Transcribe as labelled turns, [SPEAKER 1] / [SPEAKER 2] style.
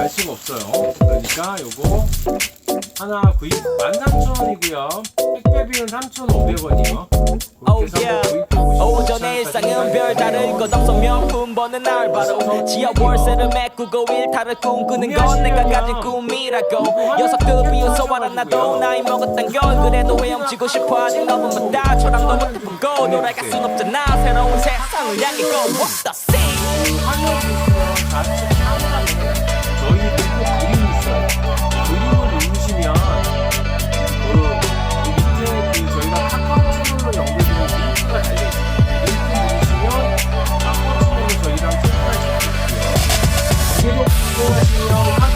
[SPEAKER 1] 관심 없어요. 그러니까 요거 하나 구입 13,000원이고요. 택배비는 3,500원이요.
[SPEAKER 2] Oh yeah. 오전의 일상은 별다를 것 없어. 명품 버는 알바로 지하 월세를 메꾸고 일탈을 꿈꾸는 건 내가 가진 꿈이라고. 녀석들 비웃어와라. 나도 나이 먹었단 걸 그래도 헤엄치고 싶어. 아직 너무 맞다. 저랑 너무 예쁘고 돌아갈 순 없잖아. 새로운 세상을 향해 go. What the scene
[SPEAKER 1] you and you